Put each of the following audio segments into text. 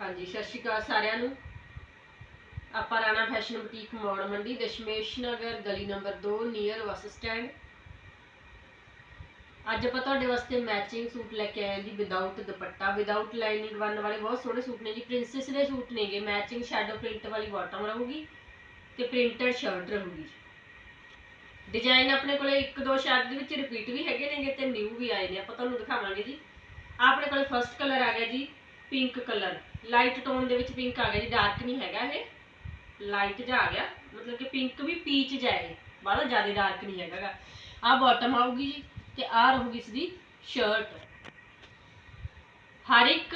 ਹਾਂਜੀ, ਸਤਿ ਸ਼੍ਰੀ ਅਕਾਲ ਸਾਰਿਆਂ ਨੂੰ। ਆਪਾਂ ਰਾਣਾ ਫੈਸ਼ਨ ਬੁਟੀਕ ਮੋੜ ਮੰਡੀ, ਦਸ਼ਮੇਸ਼ ਨਗਰ, ਗਲੀ ਨੰਬਰ 2 ਨੀਅਰ ਬੱਸ ਸਟੈਂਡ। ਅੱਜ ਆਪਾਂ ਤੁਹਾਡੇ ਵਾਸਤੇ ਮੈਚਿੰਗ ਸੂਟ ਲੈ ਕੇ ਆਏ ਜੀ ਵਿਦਆਊਟ ਦੁਪੱਟਾ। ਵਿਦਆਊਟ ਲਾਈਨਿੰਗ ਬਣਨ ਵਾਲੇ ਬਹੁਤ ਸੋਹਣੇ ਸੂਟ ਨੇ ਜੀ। ਪ੍ਰਿੰਸੈਸ ਦੇ ਸੂਟ ਨੇਗੇ। ਮੈਚਿੰਗ ਸ਼ੈਡੋ ਪ੍ਰਿੰਟ ਵਾਲੀ ਬਾਟਮ ਰਹੂਗੀ ਤੇ ਪ੍ਰਿੰਟਡ ਸ਼ਰਟ ਰਹੂਗੀ ਡਿਜ਼ਾਈਨ ਆਪਣੇ ਕੋਲੇ ਇੱਕ ਦੋ ਸ਼ਾਇਦ ਦੇ ਵਿੱਚ ਰਿਪੀਟ ਵੀ ਹੈਗੇ ਨੇਗੇ ਤੇ ਨਿਊ ਵੀ ਆਏ ਨੇ। ਆਪਾਂ ਤੁਹਾਨੂੰ ਦਿਖਾਵਾਂਗੇ ਜੀ। ਆਪਣੇ ਕੋਲੇ ਫਰਸਟ ਕਲਰ ਆ ਗਿਆ ਜੀ। ਪਿੰਕ ਕਲਰ ਲਾਈਟ ਟੋਨ ਦੇ ਵਿੱਚ ਪਿੰਕ ਆ ਗਿਆ ਜੀ ਡਾਰਕ ਨਹੀਂ ਹੈਗਾ ਇਹ। ਲਾਈਟ ਜਿਹਾ ਆ ਗਿਆ, ਮਤਲਬ ਕਿ ਪਿੰਕ ਵੀ ਪੀਚ ਜਿਹਾ ਹੈ। ਬਾਹਲਾ ਜ਼ਿਆਦਾ ਡਾਰਕ ਨਹੀਂ ਹੈਗਾਗਾ ਆਹ ਬਾਟਮ ਆਊਗੀ ਜੀ ਤੇ ਆਹ ਰਹੂਗੀ ਇਸ ਦੀ ਸ਼ਰਟ ਹਰ ਇੱਕ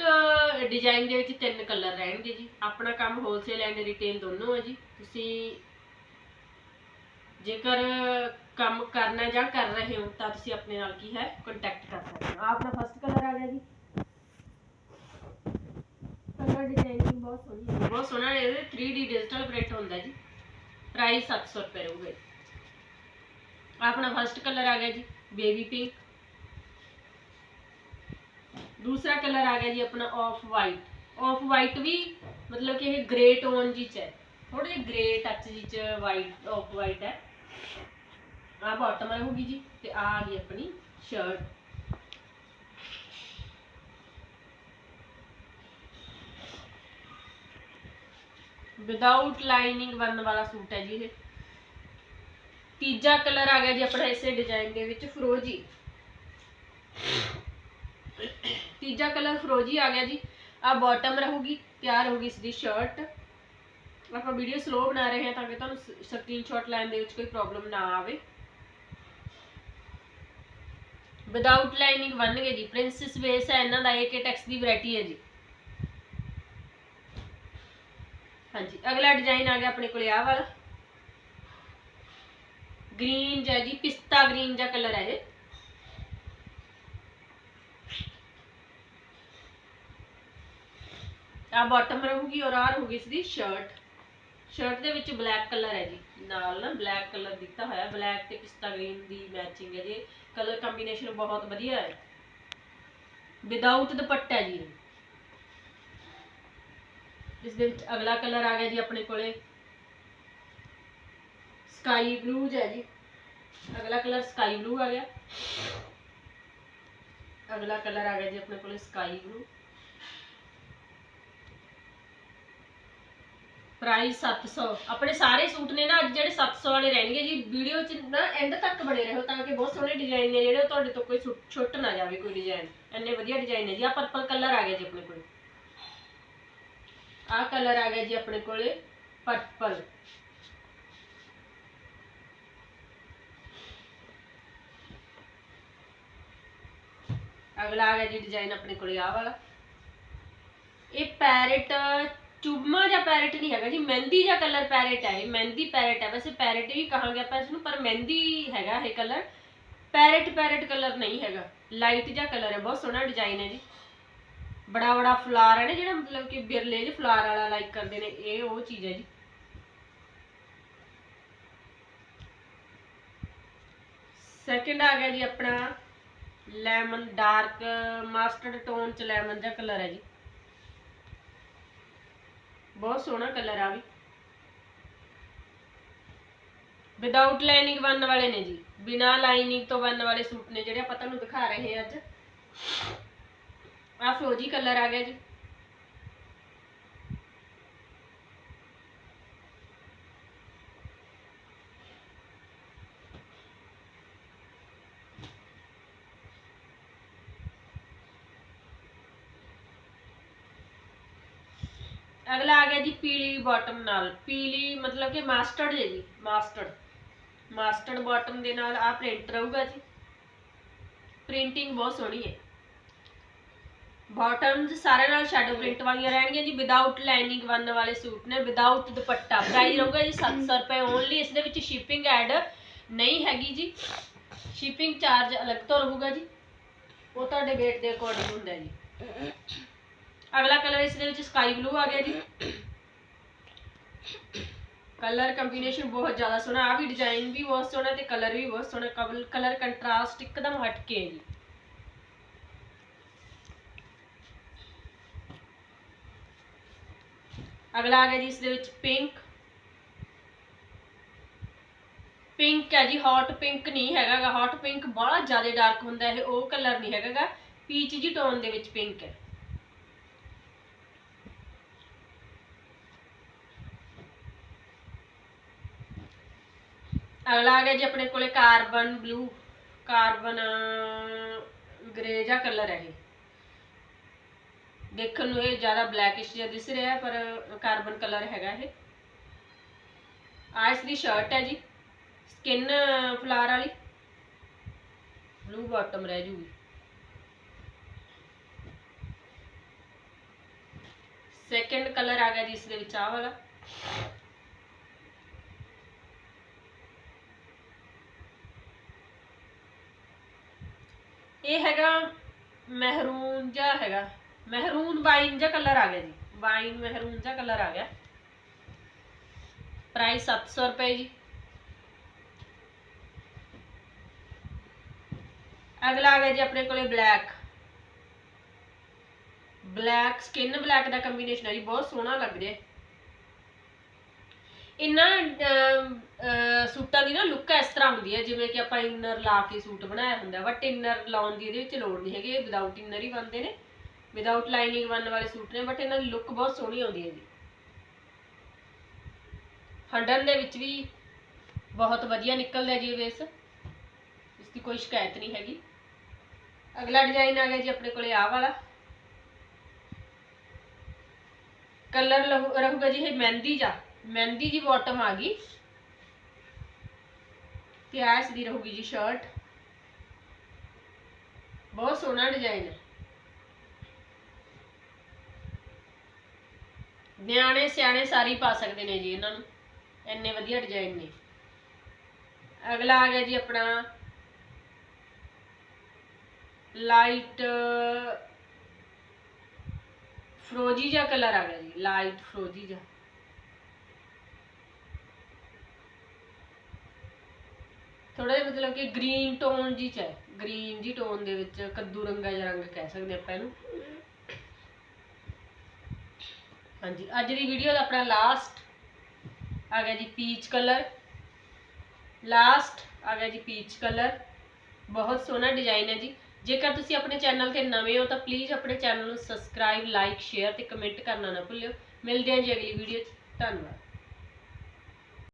ਡਿਜ਼ਾਈਨ ਦੇ ਵਿੱਚ ਤਿੰਨ ਕਲਰ ਰਹਿਣਗੇ ਜੀ। ਆਪਣਾ ਕੰਮ ਹੋਲਸੇਲ ਐਂਡ ਰਿਟੇਲ ਦੋਨੋਂ ਹੈ ਜੀ। ਤੁਸੀਂ ਜੇਕਰ ਕੰਮ ਕਰਨਾ ਜਾਂ ਕਰ ਰਹੇ ਹੋ, ਤਾਂ ਤੁਸੀਂ ਆਪਣੇ ਨਾਲ ਕੀ ਹੈ ਕੰਟੈਕਟ ਕਰ ਸਕਦੇ ਹੋ। ਆਪਣਾ ਫਸਟ ਕਲਰ ਆ ਗਿਆ ਜੀ ਕਲਰ ਡਿਜ਼ਾਈਨਿੰਗ ਬਹੁਤ ਸੋਹਣੀ ਹੈ। ਬਹੁਤ ਸੋਹਣਾ ਇਹਦੇ 3D ਡਿਜੀਟਲ ਪ੍ਰਿੰਟ ਹੁੰਦਾ ਜੀ। ਪ੍ਰਾਈਸ 700 ਰੁਪਏ ਰਹੂਗਾ ਆਪਣਾ ਫਸਟ ਕਲਰ ਆ ਗਿਆ ਜੀ ਬੇਬੀ ਪਿੰਕ ਦੂਸਰਾ ਕਲਰ ਆ ਗਿਆ ਜੀ ਆਪਣਾ ਆਫ ਵਾਈਟ ਆਫ ਵਾਈਟ ਵੀ ਮਤਲਬ ਕਿ ਇਹ ਗ੍ਰੇ ਟੋਨ ਜੀ ਚ ਹੈ। ਥੋੜੇ ਜਿਹੇ ਗ੍ਰੇ ਟੱਚ ਜੀ ਚ ਵਾਈਟ ਆਫ ਵਾਈਟ ਹੈ। ਆ ਬਾਟਮ ਰਹੂਗੀ ਜੀ, ਤੇ ਆ ਆ ਗਈ ਆਪਣੀ ਸ਼ਰਟ ਵਿਦਆਊਟ ਲਾਈਨਿੰਗ ਬਣਨ ਵਾਲਾ ਸੂਟ ਹੈ ਜੀ ਇਹ। ਤੀਜਾ ਕਲਰ ਆ ਗਿਆ ਜੀ ਆਪਣਾ ਇਸੇ ਡਿਜ਼ਾਈਨ ਦੇ ਵਿੱਚ ਫਰੋਜੀ ਤੀਜਾ ਕਲਰ ਫਰੋਜੀ ਆ ਗਿਆ ਜੀ। ਆ ਬਾਟਮ ਰਹੂਗੀ, ਤਿਆਰ ਹੋਗੀ ਇਸ ਦੀ ਸ਼ਰਟ ਆਪਾਂ ਵੀਡੀਓ ਸਲੋ ਬਣਾ ਰਹੇ ਹਾਂ ਤਾਂ ਕਿ ਤੁਹਾਨੂੰ ਸਕਰੀਨਸ਼ਾਟ ਲੈਣ ਦੇ ਵਿੱਚ ਕੋਈ ਪ੍ਰੋਬਲਮ ਨਾ ਆਵੇ। ਵਿਦਆਊਟ ਲਾਈਨਿੰਗ ਬਣਨਗੇ ਜੀ। ਪ੍ਰਿੰਸੈਸ ਵੇਸ ਹੈ, ਇਹਨਾਂ ਦਾ AK ਟੈਕਸ ਦੀ ਵੈਰਾਈਟੀ ਹੈ ਜੀ। ਹਾਂਜੀ, ਅਗਲਾ ਡਿਜ਼ਾਈਨ ਆ ਗਿਆ ਆਪਣੇ ਕੋਲੇ ਆਹ ਵਾਲਾ। ਗ੍ਰੀਨ ਜਿਹਾ ਜੀ, ਪਿਸਤਾ ਗ੍ਰੀਨ ਜਿਹਾ ਕਲਰ ਹੈ ਇਹ। ਆ ਬਾਟਮ ਰਹੂਗੀ ਔਰ ਆ ਰਹੂਗੀ ਇਸ ਦੀ ਸ਼ਰਟ ਸ਼ਰਟ ਦੇ ਵਿੱਚ ਬਲੈਕ ਕਲਰ ਹੈ ਜੀ। ਨਾਲ ਨਾ ਬਲੈਕ ਕਲਰ ਦਿੱਤਾ ਹੋਇਆ ਬਲੈਕ ਤੇ ਪਿਸਤਾ ਗ੍ਰੀਨ ਦੀ ਮੈਚਿੰਗ ਹੈ ਜੀ। ਕਲਰ ਕੰਬੀਨੇਸ਼ਨ ਬਹੁਤ ਵਧੀਆ ਹੈ। ਵਿਦਆਊਟ ਦੁਪੱਟਾ ਜੀ। ਇਹ। ਦੇ ਵਿੱਚ ਅਗਲਾ ਕਲਰ ਆ ਗਿਆ ਜੀ ਆਪਣੇ ਕੋਲੇ। ਸਕਾਈ ਬਲੂ ਜਿਹਾ ਜੀ। ਅਗਲਾ ਕਲਰ ਸਕਾਈ ਬਲੂ ਆ ਗਿਆ। ਅਗਲਾ ਕਲਰ ਆ ਗਿਆ ਜੀ ਆਪਣੇ ਕੋਲੇ ਸਕਾਈ ਬਲੂ ਪ੍ਰਾਈਸ 700 ਆਪਣੇ ਸਾਰੇ ਸੂਟ ਨੇ ਨਾ ਅੱਜ ਜਿਹੜੇ 700 ਵਾਲੇ ਰਹਿਣਗੇ ਜੀ, ਵੀਡੀਓ ਚ ਨਾ ਐਂਡ ਤੱਕ ਬਣੇ ਰਹੋ ਤਾਂ ਕਿ ਬਹੁਤ ਸੋਹਣੇ ਡਿਜ਼ਾਈਨ ਨੇ ਜਿਹੜੇ ਤੁਹਾਡੇ ਤੋਂ ਕੋਈ ਛੁੱਟ- ਨਾ ਜਾਵੇ ਕੋਈ ਡਿਜ਼ਾਈਨ ਇੰਨੇ ਵਧੀਆ ਡਿਜ਼ਾਈਨ ਨੇ ਜੀ। ਆ ਪਰਪਲ ਕਲਰ ਆ ਗਿਆ ਜੀ ਆਪਣੇ ਕੋਲ। ਆਹ ਕਲਰ ਆ ਗਿਆ ਜੀ ਆਪਣੇ ਕੋਲੇ ਪਰਪਲ ਅਗਲਾ ਆ ਗਿਆ ਜੀ ਡਿਜ਼ਾਈਨ ਆਪਣੇ ਕੋਲੇ ਆਹ ਵਾਲਾ। ਇਹ ਪੈਰਟ ਚੁੰਮਾ ਜਾਂ ਪੈਰਟ ਨਹੀਂ ਹੈਗਾ ਜੀ, ਮਹਿੰਦੀ ਜਾਂ ਕਲਰ ਪੈਰਟ ਹੈ ਇਹ, ਮਹਿੰਦੀ ਪੈਰਟ ਹੈ ਵੈਸੇ ਪੈਰਟ ਵੀ ਕਹਾਂਗੇ ਆਪਾਂ ਇਸ ਨੂੰ ਪਰ ਮਹਿੰਦੀ ਹੈਗਾ ਇਹ ਕਲਰ। ਪੈਰਟ ਪੈਰਟ ਕਲਰ ਨਹੀਂ ਹੈਗਾ ਲਾਈਟ ਜਿਹਾ ਕਲਰ ਹੈ, ਬਹੁਤ ਸੋਹਣਾ ਡਿਜ਼ਾਈਨ ਹੈ ਜੀ। ਬੜਾ ਬੜਾ ਫਲਾਰ ਹੈ ਨਾ ਜਿਹੜਾ ਮਤਲਬ ਕਿ ਬਿਰਲੇ ਜਿਹੇ ਫਲਾਰ ਵਾਲਾ ਲਾਈਕ ਕਰਦੇ ਨੇ, ਇਹ ਉਹ ਚੀਜ਼ ਹੈ ਜੀ। ਸੈਕਿੰਡ ਆ ਗਿਆ ਜੀ ਆਪਣਾ ਲੈਮਨ ਡਾਰਕ ਮਸਟਰਡ ਟੋਨ ਚ ਲੈਮਨ ਜਿਹਾ ਕਲਰ ਹੈ ਜੀ। ਬਹੁਤ ਸੋਹਣਾ ਕਲਰ ਆ ਵੀ। ਵਿਦਆਊਟ ਲਾਈਨਿੰਗ ਬਣਨ ਵਾਲੇ ਨੇ ਜੀ, ਬਿਨਾ ਲਾਈਨਿੰਗ ਤੋਂ ਬਣਨ ਵਾਲੇ ਸੂਟ ਨੇ ਜਿਹੜੇ ਆਪਾਂ ਤੁਹਾਨੂੰ ਦਿਖਾ ਰਹੇ ਹਾਂ ਅੱਜ। ਆ ਫਰੋਜੀ ਕਲਰ ਆ ਗਿਆ ਜੀ। ਅਗਲਾ ਆ ਗਿਆ ਜੀ ਪੀਲੀ ਬਾਟਮ ਨਾਲ। ਪੀਲੀ ਮਤਲਬ ਕਿ ਮਾਸਟਰਡ ਹੈ ਜੀ ਮਾਸਟਰਡ ਮਾਸਟਰਡ ਬਾਟਮ ਦੇ ਨਾਲ ਆ ਪ੍ਰਿੰਟ ਰਹੂਗਾ ਜੀ। ਪ੍ਰਿੰਟਿੰਗ ਬਹੁਤ ਸੋਹਣੀ ਹੈ। ਬਾਟਮਸ ਸਾਰੇ ਨਾਲ ਸ਼ੈਡੋ ਪ੍ਰਿੰਟ ਵਾਲੀਆਂ ਰਹਿਣਗੀਆਂ ਜੀ ਵਿਦਆਊਟ ਲਾਈਨਿੰਗ ਬਣਨ ਵਾਲੇ ਸੂਟ ਨੇ ਵਿਦਆਊਟ ਦੁਪੱਟਾ। ਪ੍ਰਾਈਸ ਰਹੂਗਾ ਜੀ 700 ਰੁਪਏ ਓਨਲੀ ਇਸ ਦੇ ਵਿੱਚ ਸ਼ਿਪਿੰਗ ਐਡ ਨਹੀਂ ਹੈਗੀ ਜੀ। ਸ਼ਿਪਿੰਗ ਚਾਰਜ ਅਲੱਗ ਤੋਂ ਰਹੂਗਾ ਜੀ। ਉਹ ਤੁਹਾਡੇ weight ਦੇ ਅਕੋਰਡਿੰਗ ਹੁੰਦਾ ਜੀ। ਅਗਲਾ ਕਲਰ ਇਸ ਦੇ ਵਿੱਚ ਸਕਾਈ ਬਲੂ ਆ ਗਿਆ ਜੀ। ਕਲਰ ਕੰਬੀਨੇਸ਼ਨ ਬਹੁਤ ਜ਼ਿਆਦਾ ਸੋਹਣਾ ਆ ਵੀ ਡਿਜ਼ਾਈਨ ਵੀ ਬਹੁਤ ਸੋਹਣਾ ਤੇ ਕਲਰ ਵੀ ਬਹੁਤ ਸੋਹਣਾ ਕਲਰ ਕੰਟਰਾਸਟ ਇੱਕਦਮ ਹਟ ਕੇ ਹੈ ਜੀ। ਅਗਲਾ ਆ ਗਿਆ ਜੀ, ਇਸ ਦੇ ਵਿੱਚ ਪਿੰਕ ਪਿੰਕ ਹੈ ਜੀ ਹੌਟ ਪਿੰਕ ਨਹੀਂ ਹੈਗਾਗਾ। ਹੌਟ ਪਿੰਕ ਬੜਾ ਜ਼ਿਆਦਾ ਡਾਰਕ ਹੁੰਦਾ ਇਹ, ਉਹ ਕਲਰ ਨਹੀਂ ਹੈਗਾਗਾ। ਪੀਚ ਜੀ ਟੋਨ ਦੇ ਵਿੱਚ ਪਿੰਕ ਹੈ। ਅਗਲਾ ਆ ਗਿਆ ਜੀ, ਆਪਣੇ ਕੋਲੇ ਕਾਰਬਨ ਬਲੂ ਕਾਰਬਨ ਗ੍ਰੇ ਜਾਂ ਕਲਰ ਹੈ ਇਹ। ਦੇਖਣ ਨੂੰ ਇਹ ਜ਼ਿਆਦਾ ਬਲੈਕਿਸ਼ ਜਿਹਾ ਦਿਸ ਰਿਹਾ ਪਰ ਕਾਰਬਨ ਕਲਰ ਹੈਗਾ ਇਹ। ਆਇਸ ਦੀ ਸ਼ਰਟ ਹੈ ਜੀ ਸਕਿਨ ਫਲਾਰ ਵਾਲੀ। ਬਲੂ ਬਾਟਮ ਰਹਿ ਜੂਗੀ। ਸੈਕੰਡ ਕਲਰ ਆ ਗਿਆ ਜੀ ਇਸ ਦੇ ਵਿੱਚ, ਆਹ ਵਾਲਾ। ਇਹ ਹੈਗਾ ਮਹਿਰੂਨ ਜਿਹਾ ਹੈਗਾ। ਮਹਿਰੂਨ ਵਾਈਨ ਜਿਹਾ ਕਲਰ ਆ ਗਿਆ ਜੀ। ਵਾਈਨ ਮਹਿਰੂਨ ਜਿਹਾ ਕਲਰ ਆ ਗਿਆ। ਪ੍ਰਾਈਸ 700 ਰੁਪਏ ਜੀ। ਅਗਲਾ ਆ ਗਿਆ ਜੀ ਆਪਣੇ ਕੋਲੇ ਬਲੈਕ ਬਲੈਕ ਸਕਿਨ ਬਲੈਕ ਦਾ ਕੰਬੀਨੇਸ਼ਨ ਹੈ ਜੀ, ਬਹੁਤ ਸੋਹਣਾ ਲੱਗ ਰਿਹਾ। ਹੈ ਇਹਨਾਂ ਸੂਟਾਂ ਦੀ ਨਾ ਲੁੱਕ ਇਸ ਤਰ੍ਹਾਂ ਹੁੰਦੀ ਹੈ ਜਿਵੇਂ ਕਿ ਆਪਾਂ ਇਨਰ ਲਾ ਕੇ ਸੂਟ ਬਣਾਇਆ ਹੁੰਦਾ ਬਟ ਇਨਰ ਲਾਉਣ ਦੀ ਇਹਦੇ ਵਿੱਚ ਲੋੜ ਨਹੀਂ ਹੈਗੀ, ਇਹ ਵਿਦਆਊਟ ਇਨਰ ਹੀ ਬਣਦੇ ਨੇ। ਵਿਦਆਊਟ ਲਾਈਨਿੰਗ ਬਣਨ ਵਾਲੇ ਸੂਟ ਨੇ ਬਟ ਇਹਨਾਂ ਦੀ ਲੁੱਕ ਬਹੁਤ ਸੋਹਣੀ ਆਉਂਦੀ ਹੈ ਜੀ। ਹੰਡਨ ਦੇ ਵਿੱਚ ਵੀ ਬਹੁਤ ਵਧੀਆ ਨਿਕਲਦਾ ਜੀ ਬੇਸ ਇਸ ਦੀ ਕੋਈ ਸ਼ਿਕਾਇਤ ਨਹੀਂ ਹੈਗੀ। ਅਗਲਾ ਡਿਜ਼ਾਈਨ ਆ ਗਿਆ ਜੀ ਆਪਣੇ ਕੋਲੇ ਆਹ ਵਾਲਾ। ਕਲਰ ਰਹੂਗਾ ਜੀ ਇਹ ਮਹਿੰਦੀ ਜਾ ਮਹਿੰਦੀ ਜੀ ਬਾਟਮ ਆ ਗਈ। ਤੇ ਆ ਦੀ ਰਹੂਗੀ ਜੀ ਸ਼ਰਟ ਬਹੁਤ ਸੋਹਣਾ ਡਿਜ਼ਾਈਨ ਹੈ ਨਿਆਣੇ ਸਿਆਣੇ ਸਾਰੇ ਹੀ ਪਾ ਸਕਦੇ ਨੇ ਜੀ ਇਹਨਾਂ ਨੂੰ। ਇੰਨੇ ਵਧੀਆ ਡਿਜ਼ਾਈਨ ਨੇ। ਅਗਲਾ ਆ ਗਿਆ ਜੀ ਆਪਣਾ ਲਾਈਟ ਫਰੋਜੀ ਜਿਹਾ ਕਲਰ ਆ ਗਿਆ ਜੀ ਲਾਈਟ ਫਰੋਜੀ ਜਿਹਾ। ਥੋੜਾ ਜਿਹਾ ਮਤਲਬ ਕਿ ਗ੍ਰੀਨ ਟੋਨ ਜੀ ਚ ਹੈ। ਗ੍ਰੀਨ ਜੀ ਟੋਨ ਦੇ ਵਿੱਚ ਕੱਦੂ ਰੰਗਾ ਜਿਹਾ ਰੰਗ ਕਹਿ ਸਕਦੇ ਆਪਾਂ ਇਹਨੂੰ। ਹਾਂਜੀ, ਅੱਜ ਦੀ ਵੀਡੀਓ ਦਾ ਆਪਣਾ ਲਾਸਟ ਆ ਗਿਆ ਜੀ ਪੀਚ ਕਲਰ ਲਾਸਟ ਆ ਗਿਆ ਜੀ ਪੀਚ ਕਲਰ ਬਹੁਤ ਸੋਹਣਾ ਡਿਜ਼ਾਈਨ ਹੈ ਜੀ। ਜੇਕਰ ਤੁਸੀਂ ਆਪਣੇ ਚੈਨਲ ਤੇ ਨਵੇਂ ਹੋ ਤਾਂ ਪਲੀਜ਼ ਆਪਣੇ ਚੈਨਲ ਨੂੰ ਸਬਸਕ੍ਰਾਈਬ ਲਾਈਕ ਸ਼ੇਅਰ ਤੇ ਕਮੈਂਟ ਕਰਨਾ ਨਾ ਭੁੱਲਿਓ। ਮਿਲਦੇ ਹਾਂ ਜੀ ਅਗਲੀ ਵੀਡੀਓ 'ਚ। ਧੰਨਵਾਦ।